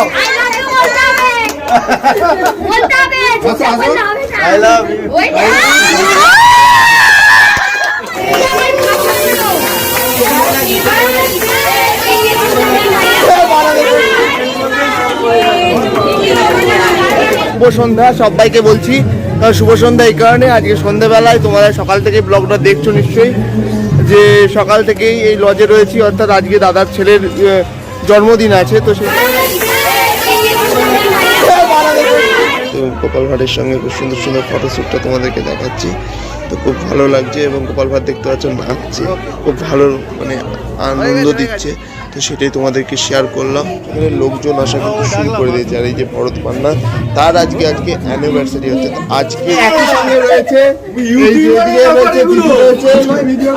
দাও। বলতে হবে আসো, আসো। বলতে হবে আই লাভ ইউ ওই যে- শুভ সন্ধ্যা সবাইকে বলছি। শুভ সন্ধ্যা এই কারণে আজকে সন্ধ্যাবেলায় তোমরা সকাল থেকে ব্লগটা দেখছ নিশ্চয়ই। যে সকাল থেকেই এই লজে রয়েছি অর্থাৎ আজকে দাদার ছেলের জন্মদিন আছে তো সেই তো গোপাল ভাটের সঙ্গে খুব সুন্দর সুন্দর ফটোশ্যুটটা তোমাদেরকে দেখাচ্ছি। তো খুব ভালো লাগছে এবং গোপাল ভাট দেখতে পাচ্ছ নাচছে খুব ভালো মানে আনন্দ দিচ্ছে। তো সেটাই তোমাদেরকে শেয়ার করলাম। এখানে লোকজন আসা কিন্তু শুরু করে দিয়েছে। আর এই যে ভরত পান্না তার আজকে আজকে অ্যানিভার্সারি হচ্ছে। তো আজকে রয়েছে এই যে এদিকে রয়েছে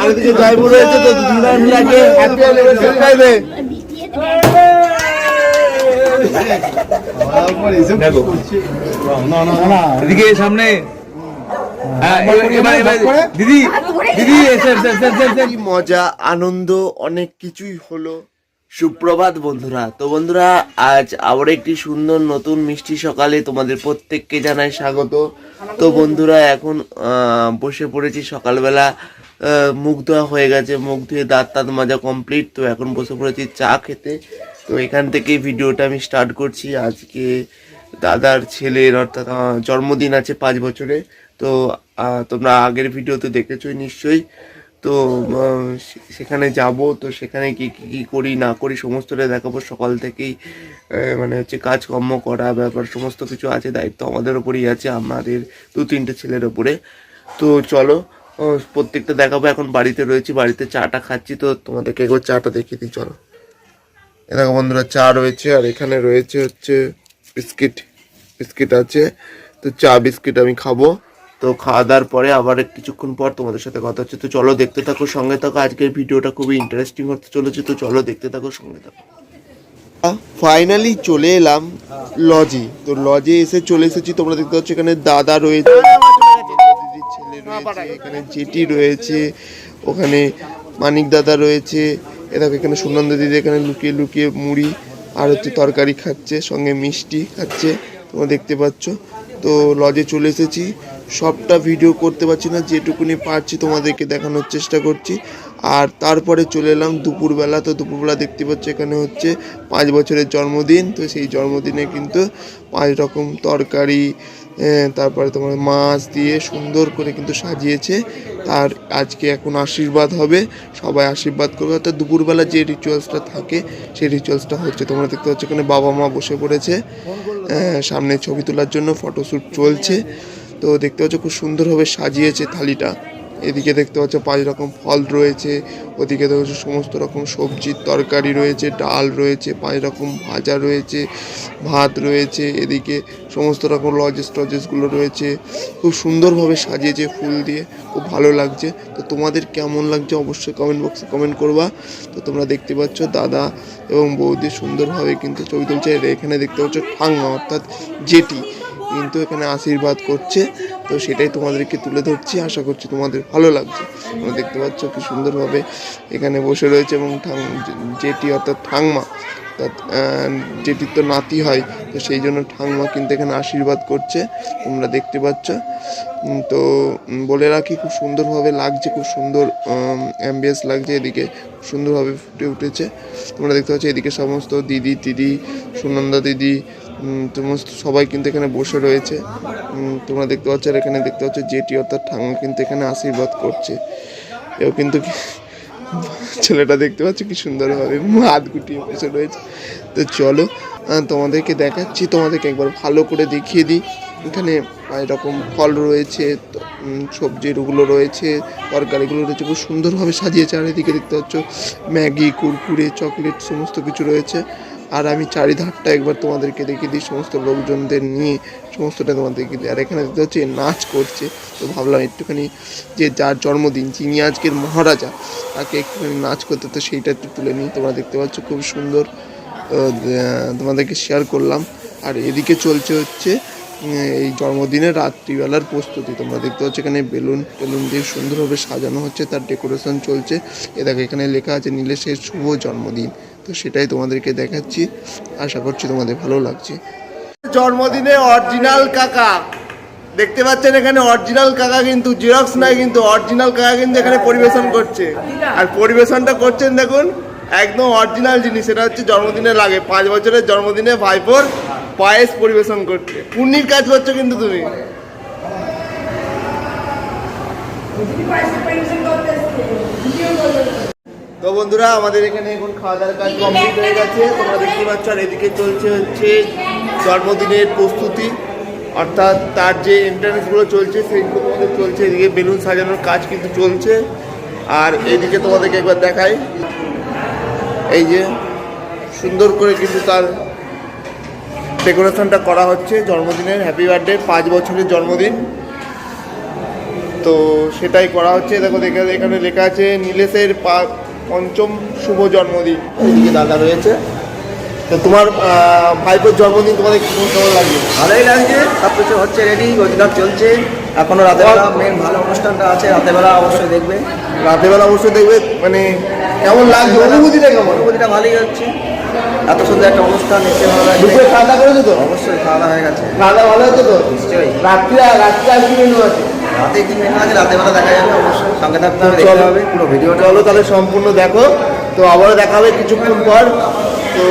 আর এদিকে জয়পুর রয়েছে তো দিদিরা মিলে আগে হ্যাপি অ্যানিভার্সারি গাইবে এদিকে সামনে। হ্যাঁ, এবার- দিদি দিদি এসে এসে এসে এসে এসে কি মজা আনন্দ অনেক কিছুই হলো। সুপ্রভাত বন্ধুরা। তো বন্ধুরা আজ আবার একটি সুন্দর নতুন মিষ্টি সকালে তোমাদের প্রত্যেককে জানাই স্বাগত। তো বন্ধুরা এখন আহ, বসে পড়েছি সকালবেলা। আহ, মুখ ধোয়া হয়ে গেছে মুখ ধুয়ে দাঁত তাঁত মাজা কমপ্লিট তো এখন বসে পড়েছি চা খেতে। তো এখান থেকেই ভিডিওটা আমি স্টার্ট করছি। আজকে দাদার ছেলের অর্থাৎ জন্মদিন আছে পাঁচ বছরে। তো তোমরা আগের ভিডিওতে দেখেছোই নিশ্চয়ই। তো সেখানে যাব। তো সেখানে কি কি কি করি, না করি সমস্তটা দেখাবো। সকাল থেকেই মানে হচ্ছে কাজকর্ম করা, ব্যাপার, সমস্ত কিছু আছে, দায়িত্ব আমাদের ওপরেই আছে, আমাদের দু তিনটে ছেলের ওপরে। তো চলো প্রত্যেকটা দেখাবো। এখন বাড়িতে রয়েছি, বাড়িতে চাটা খাচ্ছি। তো তোমাদেরকে একবার চাটা দেখিয়ে দিই, চলো। দেখো বন্ধুরা, চা রয়েছে, আর এখানে রয়েছে হচ্ছে বিস্কিট। বিস্কিট আছে, তো চা, বিস্কিট আমি খাব। তো খাওয়া দাওয়ার পরে আবার কিছুক্ষণ পর তোমাদের সাথে কথা হচ্ছে। তো চলো দেখতে থাকো, সঙ্গে থাকো। আজকের ভিডিওটা খুবই ইন্টারেস্টিং হতে চলেছে, তো চলো দেখতে থাকো, সঙ্গে থাকো। ফাইনালি চলে এলাম লজে তো লজে এসে চলে এসেছি। তোমরা দেখতে পাচ্ছ এখানে দাদা রয়েছে ছেলে রয়েছে, এখানে জেটি রয়েছে, ওখানে মানিক দাদা রয়েছে এ দেখো এখানে সুনন্দ দিদি এখানে লুকিয়ে লুকিয়ে মুড়ি আর হচ্ছে তরকারি খাচ্ছে, সঙ্গে মিষ্টি খাচ্ছে, তোমরা দেখতে পাচ্ছ। তো লজে চলে এসেছি। সবটা ভিডিও করতে পারছি না, যেটুকুনি পারছি তোমাদেরকে দেখানোর চেষ্টা করছি। আর তারপরে চলে এলাম দুপুরবেলা। তো দুপুরবেলা দেখতে পাচ্ছি এখানে হচ্ছে পাঁচ বছরের জন্মদিন। তো সেই জন্মদিনে কিন্তু পাঁচ রকম তরকারি তারপরে তোমার মাছ দিয়ে সুন্দর করে কিন্তু সাজিয়েছে। আর আজকে এখন আশীর্বাদ হবে, সবাই আশীর্বাদ করবে। অর্থাৎ দুপুরবেলা যে রিচুয়ালসটা থাকে, সেই রিচুয়ালসটা হচ্ছে, তোমরা দেখতে পাচ্ছ এখানে বাবা মা বসে পড়েছে। সামনে ছবি তোলার জন্য ফটোশ্যুট চলছে। তো দেখতে পাচ্ছ খুব সুন্দরভাবে সাজিয়েছে থালিটা। এদিকে দেখতে পাচ্ছ পাঁচ রকম ফল রয়েছে, ওদিকে পাচ্ছ সমস্ত রকম সবজির তরকারি রয়েছে, ডাল রয়েছে, পাঁচ রকম ভাজা রয়েছে, ভাত রয়েছে, এদিকে সমস্ত রকম লজেস টজেসগুলো রয়েছে। খুব সুন্দরভাবে সাজিয়েছে ফুল দিয়ে, খুব ভালো লাগছে। তো তোমাদের কেমন লাগছে অবশ্যই কমেন্ট বক্সে কমেন্ট করবা। তো তোমরা দেখতে পাচ্ছ দাদা এবং বৌদি সুন্দরভাবে কিন্তু ছবি তুলছে। এখানে দেখতে পাচ্ছ ঠাঙ্গা, অর্থাৎ জেটি কিন্তু এখানে আশীর্বাদ করছে। তো সেটাই তোমাদেরকে তুলে ধরছি। আশা করছি তোমাদের ভালো লাগছে। তোমরা দেখতে পাচ্ছ কি সুন্দরভাবে এখানে বসে রয়েছে এবং ঠাং জেটি অর্থাৎ ঠাংমা আহ, তো নাতি হয় তো সেই জন্য ঠাংমা কিন্তু এখানে আশীর্বাদ করছে। তোমরা দেখতে পাচ্ছ। তো বলে রাখি খুব সুন্দরভাবে লাগছে খুব সুন্দর অ্যাম্বিয়েন্স লাগছে এদিকে সুন্দরভাবে ফুটে উঠেছে। তোমরা দেখতে পাচ্ছ এদিকে সমস্ত দিদি দিদি সুনন্দা দিদি সমস্ত সবাই কিন্তু এখানে বসে রয়েছে। তোমরা দেখতে পাচ্ছ, আর এখানে দেখতে পাচ্ছ জেটি অর্থাৎ ঠাকুমা কিন্তু এখানে আশীর্বাদ করছে। এও কিন্তু ছেলেটা দেখতে পাচ্ছ, কি সুন্দরভাবে হাত গুটিয়ে বসে রয়েছে। তো চলো তোমাদেরকে দেখাচ্ছি, তোমাদেরকে একবার ভালো করে দেখিয়ে দিই। এখানে এরকম ফল রয়েছে সবজির ওগুলো রয়েছে, তরকারিগুলো রয়েছে, খুব সুন্দরভাবে সাজিয়েছে। আর এদিকে দেখতে পাচ্ছ, ম্যাগি, কুরকুরে, চকলেট, সমস্ত কিছু রয়েছে। আর আমি চারিধারটা একবার তোমাদেরকে দেখিয়ে দিই, সমস্ত লোকজনদের নিয়ে সমস্তটা তোমাদেরকে দিই। আর এখানে দেখতে হচ্ছে নাচ করছে। তো ভাবলাম একটুখানি যে যার জন্মদিন, যিনি আজকের মহারাজা, তাকে একটুখানি নাচ করতে, তো সেইটা একটু তুলে নিই। তোমরা দেখতে পাচ্ছ খুব সুন্দর তোমাদেরকে শেয়ার করলাম। আর এদিকে চলছে হচ্ছে এই জন্মদিনের রাত্রিবেলার প্রস্তুতি। তোমরা দেখতে পাচ্ছ এখানে বেলুন টেলুন দিয়ে সুন্দরভাবে সাজানো হচ্ছে, তার ডেকোরেশন চলছে। এ দেখো এখানে লেখা আছে, নীলেশের শুভ জন্মদিন। তো সেটাই তোমাদেরকে দেখাচ্ছি। আশা করছি তোমাদের ভালো লাগছে। জন্মদিনে অরিজিনাল কাকা। দেখতে পাচ্ছেন এখানে অরিজিনাল কাকা কিন্তু জেরক্স নাই কিন্তু অরিজিনাল কাকা কিন্তু এখানে পরিবেশন করছে। আর পরিবেশনটা করছেন দেখুন, একদম অরিজিনাল জিনিস। এটা হচ্ছে জন্মদিনে লাগে। পাঁচ বছরের জন্মদিনে ভাইপোর পায়েস পরিবেশন করছে। পুণ্যির কাজ করছ কিন্তু তুমি। তো বন্ধুরা, আমাদের এখানে এখন খাওয়া দাওয়ার কাজ কমপ্লিট হয়ে গেছে। তোমরা দেখতে পাচ্ছ, আর এদিকে চলছে হচ্ছে জন্মদিনের প্রস্তুতি। অর্থাৎ তার যে এন্ট্রান্সগুলো চলছে, সেইগুলো তোমাদের চলছে। এদিকে বেলুন সাজানোর কাজ কিন্তু চলছে। আর এদিকে তোমাদেরকে একবার দেখাই। এই যে সুন্দর করে কিন্তু তার ডেকোরেশনটা করা হচ্ছে জন্মদিনের। হ্যাপি বার্থডে পাঁচ বছরের জন্মদিন। তো সেটাই করা হচ্ছে। দেখো, দেখে এখানে লেখা আছে, নীলেশের পা- পঞ্চম শুভ জন্মদিন এইদিকে দাদা রয়েছে। তো তোমার ভাইপোর জন্মদিন তোমাদের কেমন লাগবে ভালোই লাগছে সব কিছু হচ্ছে রেডি রোজগার চলছে। এখনও রাতেবেলা মেন ভালো অনুষ্ঠানটা আছে রাতেবেলা অবশ্যই দেখবে। রাতেবেলা অবশ্যই দেখবে মানে কেমন লাগছে? অনুভূতিটা কেমন? অনুভূতিটা ভালোই হচ্ছে। এত সুন্দর একটা অনুষ্ঠান নিশ্চয়ই ভালো লাগবে দুপুরে খাওয়া দাওয়া করেছ তো? অবশ্যই খাওয়া দাওয়া হয়ে গেছে। খাওয়া দাওয়া ভালো হচ্ছে তো? নিশ্চয়ই। রাত্রে রাত্রে আর কি মেনু আছে? রাতে কি মেনু আছে? রাতেবেলা দেখা যাবে অবশ্যই। সঙ্গে থাকতে হবে দেখতে চলো। হবে পুরো ভিডিওটা। চলো তাহলে সম্পূর্ণ দেখো। তো আবারও দেখা হবে কিছুক্ষণ পর। তো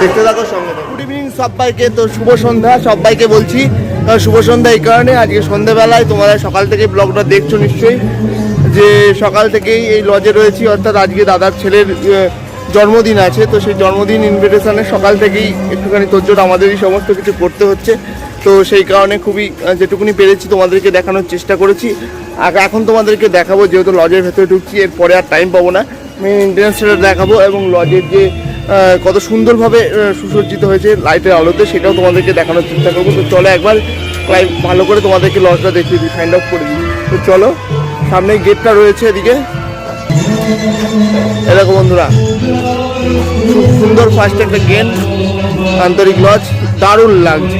দেখতে থাকো সঙ্গে গুড ইভিনিং সবাইকে। তো শুভ সন্ধ্যা সবাইকে বলছি। শুভ সন্ধ্যা এই কারণে। আজকে সন্ধ্যাবেলায় তোমরা সকাল থেকে ব্লগটা দেখছ নিশ্চয়ই। যে সকাল থেকেই এই লজে রয়েছি অর্থাৎ আজকে দাদার ছেলের জন্মদিন আছে। তো সেই জন্মদিন ইনভিটেশনে সকাল থেকেই একটুখানি তোর আমাদেরই সমস্ত কিছু করতে হচ্ছে। তো সেই কারণে খুবই যেটুকুনি পেরেছি তোমাদেরকে দেখানোর চেষ্টা করেছি। আর এখন তোমাদেরকে দেখাবো যেহেতু লজের ভেতরে ঢুকছি, এরপরে আর টাইম পাবো না। মেন দেখাবো এবং লজের যে কত সুন্দরভাবে সুসজ্জিত হয়েছে লাইটের আলোতে, সেটাও তোমাদেরকে দেখানোর চেষ্টা করব। তো চলো একবার লাইভ ভালো করে তোমাদেরকে লজটা দেখিয়ে দিই ফাইন্ড আউট করে দিই। তো চলো সামনে গেটটা রয়েছে এদিকে। এরকম বন্ধুরা, খুব সুন্দর ফার্স্ট একটা গেট আন্তরিক লজ দারুণ লাগছে।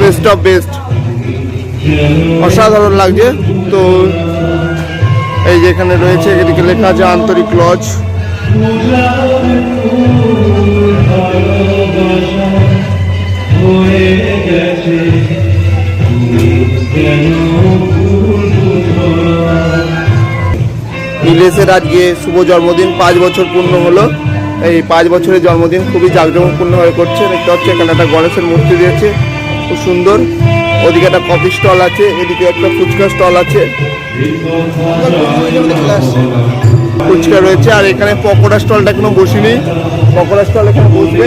বেস্ট অফ বেস্ট অসাধারণ লাগছে। তো এই যে এখানে রয়েছে এদিকে লেখা আছে আন্তরিক লজ। নীলেশের আজকে শুভ জন্মদিন। পাঁচ বছর পূর্ণ হলো। এই পাঁচ বছরের জন্মদিন খুবই জাঁকজমকপূর্ণভাবে করছে। দেখতে পাচ্ছি এখানে একটা গণেশের মূর্তি দিয়েছে খুব সুন্দর। ওদিকে একটা কফি স্টল আছে, এদিকে একটা ফুচকা স্টল আছে। ফুচকা রয়েছে, আর এখানে পকোড়া স্টলটা এখনও বসিনি। পকোড়া স্টল এখানে বসবে।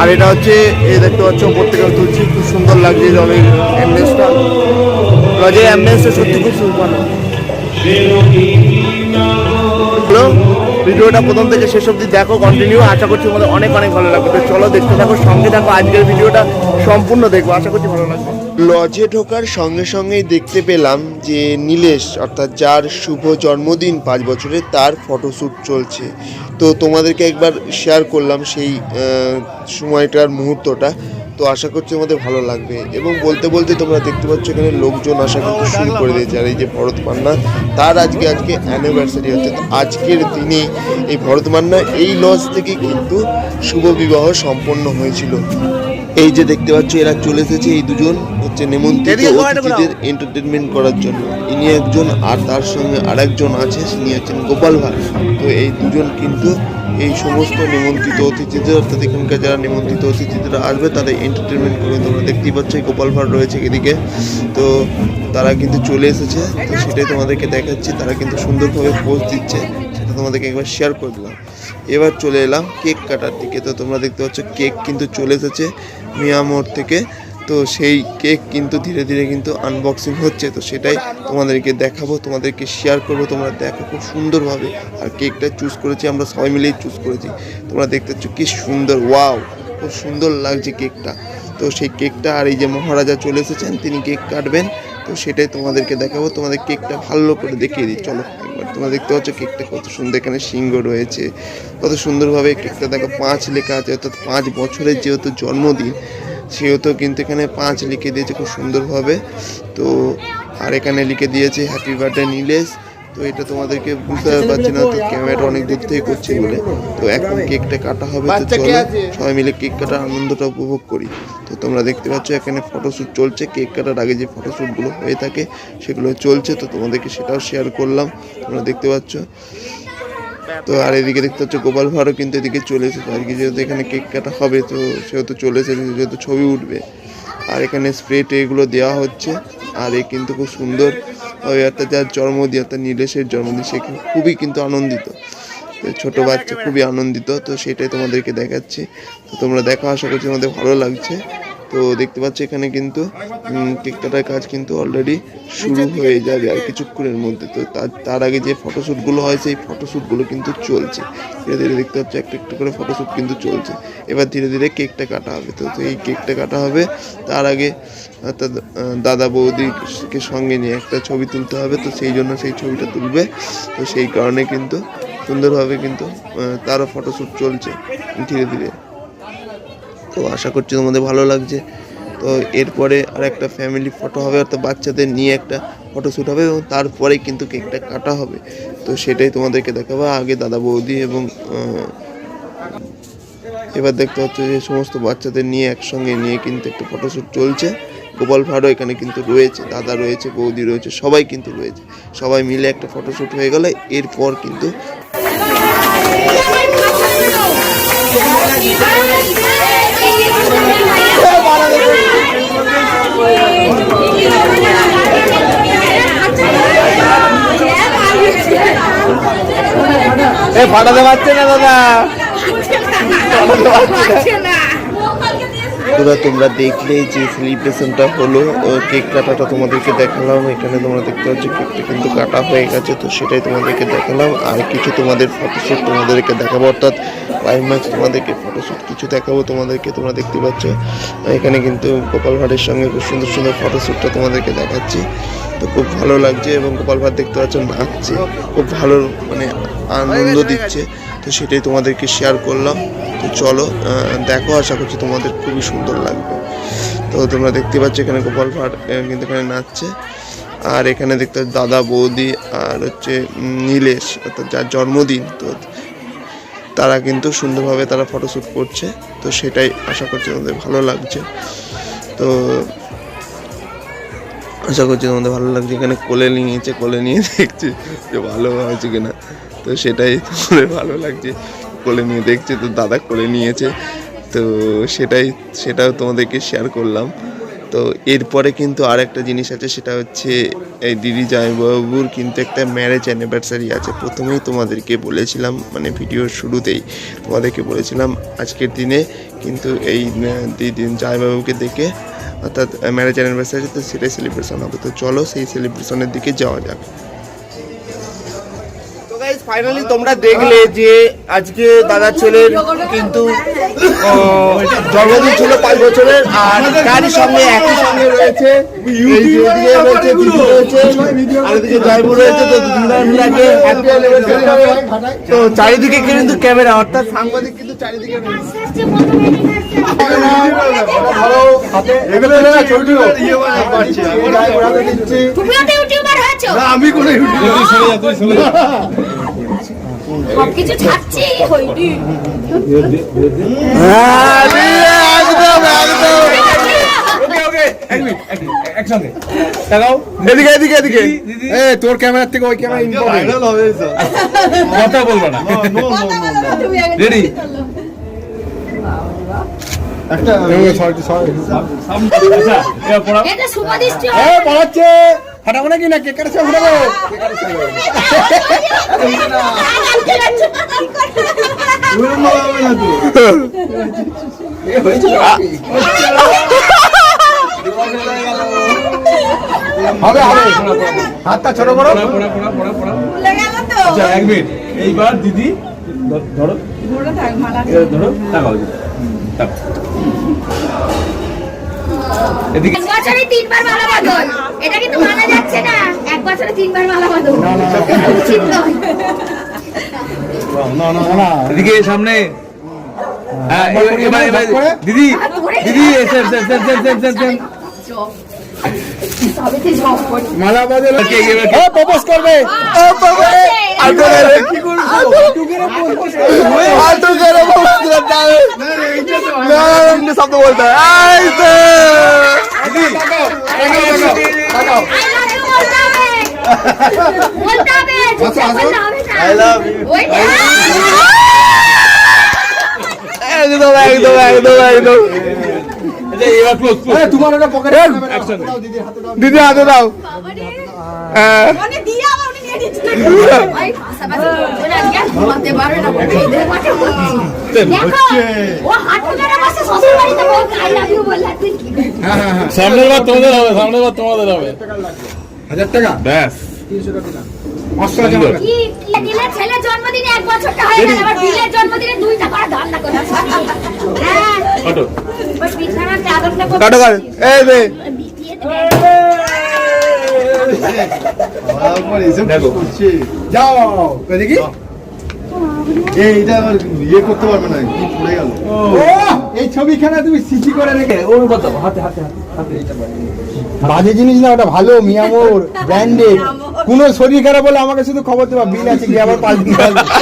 আর এটা হচ্ছে, এই দেখতে পাচ্ছ ওপর থেকে তুলছি, খুব সুন্দর লাগছে জলের অ্যাম্বিয়েন্সটা লজের অ্যাম্বিয়েন্সটা সত্যি খুব সুন্দর। ভিডিওটা প্রথম থেকে শেষ অবধি দেখো কন্টিনিউ আশা করছি তোমাদের অনেক অনেক ভালো লাগবে। তো চলো দেখতে থাকো, সঙ্গে থাকো, আজকের ভিডিওটা সম্পূর্ণ দেখব। আশা করছি ভালো লাগবে। লজে ঢোকার সঙ্গে সঙ্গেই দেখতে পেলাম যে নীলেশ, অর্থাৎ যার শুভ জন্মদিন পাঁচ বছরের, তার ফটোশ্যুট চলছে। তো তোমাদেরকে একবার শেয়ার করলাম সেই সময়টার মুহূর্তটা। তো আশা করছি আমাদের ভালো লাগবে। এবং বলতে বলতে তোমরা দেখতে পাচ্ছ এখানে লোকজন আসা কিন্তু শুরু করে দিয়েছে। আর এই যে ভরত মান্না, তার আজকে আজকে অ্যানিভার্সারি হচ্ছে। আজকের দিনে এই ভরত মান্না এই লজ থেকে কিন্তু শুভ বিবাহ সম্পন্ন হয়েছিল। এই যে দেখতে পাচ্ছ এরা চলে এসেছে এই দুজন হচ্ছে নেমন্ত্রিত অতিথিদের এন্টারটেনমেন্ট করার জন্য। ইনি একজন আর তার সঙ্গে আরেকজন আছে তিনি হচ্ছেন গোপাল ভাট তো এই দুজন কিন্তু এই সমস্ত নিমন্ত্রিত অতিথিদের অর্থাৎ এখানকার যারা নিমন্ত্রিত অতিথিরা আসবে তাদের এন্টারটেনমেন্ট করবে তোমরা দেখতেই পাচ্ছ এই গোপাল ভাট রয়েছে এদিকে। তো তারা কিন্তু চলে এসেছে। তো সেটাই তোমাদেরকে দেখাচ্ছি তারা কিন্তু সুন্দরভাবে পোজ দিচ্ছে। সেটা তোমাদেরকে একবার শেয়ার করে দিলাম। এবার চলে এলাম কেক কাটার দিকে। তো তোমরা দেখতে পাচ্ছ কেক কিন্তু চলে এসেছে। মিয়ামোড় থেকে। তো সেই কেক কিন্তু ধীরে ধীরে কিন্তু আনবক্সিং হচ্ছে। তো সেটাই তোমাদেরকে দেখাবো, তোমাদেরকে শেয়ার করব, তোমরা দেখো খুব সুন্দরভাবে। আর কেকটা চুজ করেছি আমরা সবাই মিলেই চুজ করেছি। তোমরা দেখতে পাচ্ছ কি সুন্দর ওয়াও খুব সুন্দর লাগছে কেকটা। তো সেই কেকটা আর এই যে মহারাজা চলে এসেছেন, তিনি কেক কাটবেন। তো সেটাই তোমাদেরকে দেখাবো, তোমাদের কেকটা ভালো করে দেখিয়ে দিই, চলো। তোমরা দেখতে পাচ্ছ কেকটা কত সুন্দর, এখানে সিংহ রয়েছে। কত সুন্দরভাবে কেকটা, দেখো, পাঁচ লেখা আছে, অর্থাৎ পাঁচ বছরের যেহেতু জন্মদিন, সেহেতু কিন্তু এখানে পাঁচ লিখে দিয়েছে খুব সুন্দরভাবে। তো, আর এখানে লিখে দিয়েছে হ্যাপি বার্থডে নীলেশ তো এটা তোমাদেরকে বুঝতে পারছি না তো ক্যামেরাটা অনেক দূর থেকে করছে বলে। তো এখন কেকটা কাটা হবে তো চলো সবাই মিলে কেক কাটার আনন্দটা উপভোগ করি। তো তোমরা দেখতে পাচ্ছ এখানে ফটোশ্যুট চলছে। কেক কাটার আগে যে ফটোশ্যুটগুলো হয়ে থাকে সেগুলো চলছে। তো তোমাদেরকে সেটাও শেয়ার করলাম। তোমরা দেখতে পাচ্ছ? তো আর এদিকে দেখতে পাচ্ছ গোপাল ভাঁড়ও কিন্তু এদিকে চলে এসেছে। আর কি যেহেতু এখানে কেক কাটা হবে তো সেহেতু চলে এসেছে যেহেতু ছবি উঠবে। আর এখানে স্প্রে এগুলো দেওয়া হচ্ছে। আর এ কিন্তু খুব সুন্দর একটা যার জন্মদিন একটা নীলেশের জন্মদিন সে খুবই কিন্তু আনন্দিত। ছোট বাচ্চা, খুবই আনন্দিত। তো সেটাই তোমাদেরকে দেখাচ্ছি। তো তোমরা দেখা, আশা করছি তোমাদের ভালো লাগছে। তো দেখতে পাচ্ছ এখানে কিন্তু কেক কাটার কাজ কিন্তু অলরেডি শুরু হয়ে যাবে আর কিছুক্ষণের মধ্যে। তো তার আগে যে ফটোশ্যুটগুলো হয়, সেই ফটোশ্যুটগুলো কিন্তু চলছে। ধীরে ধীরে দেখতে পাচ্ছ, একটা একটু করে ফটোশ্যুট কিন্তু চলছে। এবার ধীরে ধীরে কেকটা কাটা হবে। তো এই কেকটা কাটা হবে। তার আগে অর্থাৎ দাদা বৌদিকে সঙ্গে নিয়ে একটা ছবি তুলতে হবে, তো সেই জন্য সেই ছবিটা তুলবে। তো সেই কারণে কিন্তু সুন্দরভাবে কিন্তু তারও ফটোশ্যুট চলছে ধীরে ধীরে। তো আশা করছি তোমাদের ভালো লাগছে। তো এরপরে আর একটা ফ্যামিলি ফটো হবে, অর্থাৎ বাচ্চাদের নিয়ে একটা ফটোশ্যুট হবে এবং তারপরে কিন্তু কেকটা কাটা হবে। তো সেটাই তোমাদেরকে দেখাবো। আগে দাদা বৌদি এবং এবার দেখতে হচ্ছে যে সমস্ত বাচ্চাদের নিয়ে একসঙ্গে নিয়ে কিন্তু একটা ফটোশ্যুট চলছে। গোপাল ভাঁড়ও এখানে কিন্তু রয়েছে দাদা রয়েছে বৌদি রয়েছে সবাই কিন্তু রয়েছে। সবাই মিলে একটা ফটোশ্যুট হয়ে গেলে এরপর কিন্তু এ ফাটাতে পারছে না দাদা? তোরা তোমরা দেখলে যে সেলিব্রেশনটা হলো কেক কাটাটা তোমাদেরকে দেখালাম। এখানে তোমরা দেখতে পাচ্ছ কেকটা কিন্তু কাটা হয়ে গেছে, তো সেটাই তোমাদেরকে দেখালাম। আর কিছু তোমাদের ফটোশ্যুট তোমাদেরকে দেখাবো, অর্থাৎ ক্লাইম্যাক্স তোমাদেরকে ফটোশ্যুট কিছু দেখাবো তোমাদেরকে, তোমরা দেখতে পাচ্ছ। এখানে কিন্তু গোপাল ভাটের সঙ্গে খুব সুন্দর সুন্দর ফটোশ্যুটটা তোমাদেরকে দেখাচ্ছি। তো খুব ভালো লাগছে এবং গোপাল ভাঁড় দেখতে পাচ্ছ নাচছে খুব ভালো মানে আনন্দ দিচ্ছে। তো সেটাই তোমাদেরকে শেয়ার করলাম। তো চলো দেখো আশা করছি তোমাদের খুবই সুন্দর লাগবে। তো তোমরা দেখতে পাচ্ছ এখানে গোপাল ভাঁড় কিন্তু এখানে নাচছে। আর এখানে দেখতে পাচ্ছ দাদা বৌদি আর হচ্ছে নীলেশ অর্থাৎ যার জন্মদিন। তো তারা কিন্তু সুন্দরভাবে তারা ফটোশ্যুট করছে। তো সেটাই আশা করছি তোমাদের ভালো লাগছে। তো আশা করছি তোমাদের ভালো লাগছে। এখানে কোলে নিয়েছে, কোলে নিয়ে দেখছে যে ভালো হয়েছে কিনা। তো সেটাই তোমাদের ভালো লাগছে। কোলে নিয়ে দেখছে, তো দাদা কোলে নিয়েছে। তো সেটাই, সেটাও তোমাদেরকে শেয়ার করলাম। তো এরপরে কিন্তু আর একটা জিনিস আছে, সেটা হচ্ছে এই দিদি জামাইবাবুর কিন্তু একটা ম্যারেজ অ্যানিভার্সারি আছে। প্রথমেই তোমাদেরকে বলেছিলাম মানে ভিডিওর শুরুতেই তোমাদেরকে বলেছিলাম, আজকের দিনে কিন্তু এই দিদি জামাইবাবুকে দেখে অর্থাৎ ম্যারেজ অ্যানিভার্সারি তো সেটাই সেলিব্রেশন হবে। তো চলো সেই সেলিব্রেশনের দিকে যাওয়া যাক। ফাইনালি তোমরা দেখলে যে আজকে দাদার ছেলের কিন্তু জন্মদিন ছিল পাঁচ বছরের আর তারই সঙ্গে একই সঙ্গে রয়েছে। তো মিলাকে চারিদিকে কিন্তু ক্যামেরা অর্থাৎ সাংবাদিক কিন্তু চারিদিকে রয়েছে। আমি কোনো সবকিছু ছাড়ছি এদিকে এদিকে এদিকে। এ তোর ক্যামেরার থেকে ওই ক্যামেরা কথা বলব না রেডি সরি আচ্ছা পড়াচ্ছে। ফাটাবো নাকি? না ফাটাবো? হবে হবে। হাতটা ছোট করো। পড়া পড়া পড়া পড়া পড়া। আচ্ছা এক মিনিট। এইবার দিদি ধরো ধরো। তাকাও তাকাও। এদিকে বছরে তিনবার মালা বদল এটা কিন্তু মানা যাচ্ছে না। এক বছরে তিনবার মালা বদল উচিত না। না না এদিকে সামনে। হ্যাঁ দিদি দিদি মালা বদল কে কে কে- ও প্রপোজ করবে শব্দ বলতে হয় এই তো। I love you বলতে হবে বলতে হবে চুপচাপ আসো। বলতে হবে না I love you. ওইটা একদম একদম একদম একদম। আচ্ছা. দিদির হাতে দাও। হ্যাঁ। সামনের বার তোমাদের হবে সামনের বার তোমাদের হবে। হাজার টাকা? ব্যাস। টাকা বছরটা হয়ে হ্যাঁ। দেখো। যাও। দেখি? এইটা আবার ইয়ে করতে পারবে না কি পড়ে গেল। এই ছবিখানা তুমি সিসি করে রেখে ওর কত হাতে হাতে হাতে বাজে জিনিস না ওটা ভালো মিয়ামোর ব্র্যান্ডেড। কোন শরীর খারাপ বলে আমাকে শুধু খবর দেবা বিল আছে গিয়ে আবার পাঁচ দিন আসবা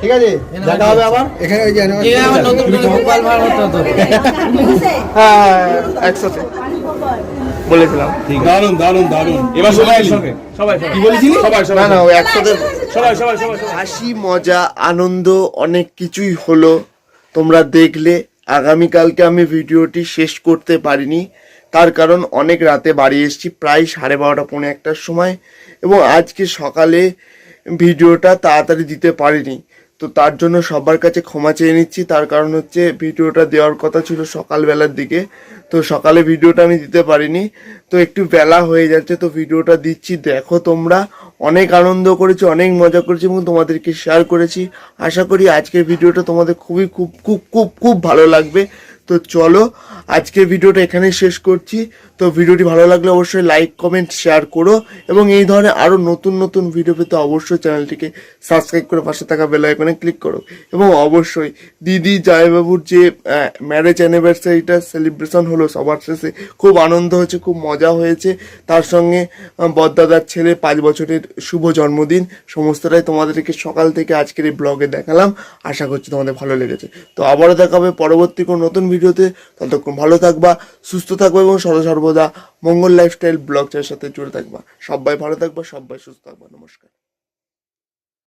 ঠিক আছে দেখা হবে আবার। এখানে ওই যে হ্যাঁ একসাথে। বলেছিলাম। দারুণ দারুণ দারুণ এবার সবাই সবাই কি বলেছিলি? সবাই সবাই না একসাথে সবাই সবাই সবাই সবাই। হাসি মজা আনন্দ অনেক কিছুই হলো। তোমরা দেখলে আগামীকালকে আমি ভিডিওটি শেষ করতে পারিনি। তার কারণ অনেক রাতে বাড়ি এসেছি প্রায় সাড়ে বারোটা পৌনে একটার সময়। এবং আজকে সকালে ভিডিওটা তাড়াতাড়ি দিতে পারিনি। তো তার জন্য সবার কাছে ক্ষমা চেয়ে নিচ্ছি। তার কারণ হচ্ছে ভিডিওটা দেওয়ার কথা ছিল সকালবেলার দিকে। তো সকালে ভিডিওটা আমি দিতে পারিনি। তো একটু বেলা হয়ে যাচ্ছে, তো ভিডিওটা দিচ্ছি। দেখো তোমরা, অনেক আনন্দ করেছি, অনেক মজা করেছি এবং তোমাদেরকে শেয়ার করেছি। আশা করি আজকের ভিডিওটা তোমাদের খুবই খুব খুব খুব খুব ভালো লাগবে। তো চলো, আজকের ভিডিওটা এখানেই শেষ করছি। তো ভিডিওটি ভালো লাগলে অবশ্যই লাইক কমেন্ট শেয়ার করো এবং এই ধরনের আরও নতুন নতুন ভিডিও পেতে অবশ্যই চ্যানেলটিকে সাবস্ক্রাইব করে পাশে থাকা বেল আইকনে ক্লিক করো এবং অবশ্যই দিদি জয়বাবুর যে ম্যারেজ অ্যানিভার্সারিটা সেলিব্রেশন হলো সবার শেষে, খুব আনন্দ হয়েছে, খুব মজা হয়েছে। তার সঙ্গে বদ্দাদার ছেলে পাঁচ বছরের শুভ জন্মদিন, সমস্তটাই তোমাদেরকে সকাল থেকে আজকের এই ব্লগে দেখালাম। আশা করছি তোমাদের ভালো লেগেছে। তো আবারও দেখা হবে পরবর্তী কোনো নতুন ভিডিওতে, ততক্ষণ ভালো থাকবা, সুস্থ থাকবা এবং সদা সর্বদা মঙ্গল লাইফস্টাইল ব্লগ চার সাথে জুড়ে থাকবা। সবাই ভালো থাকবা, সবাই সুস্থ থাকবা। নমস্কার।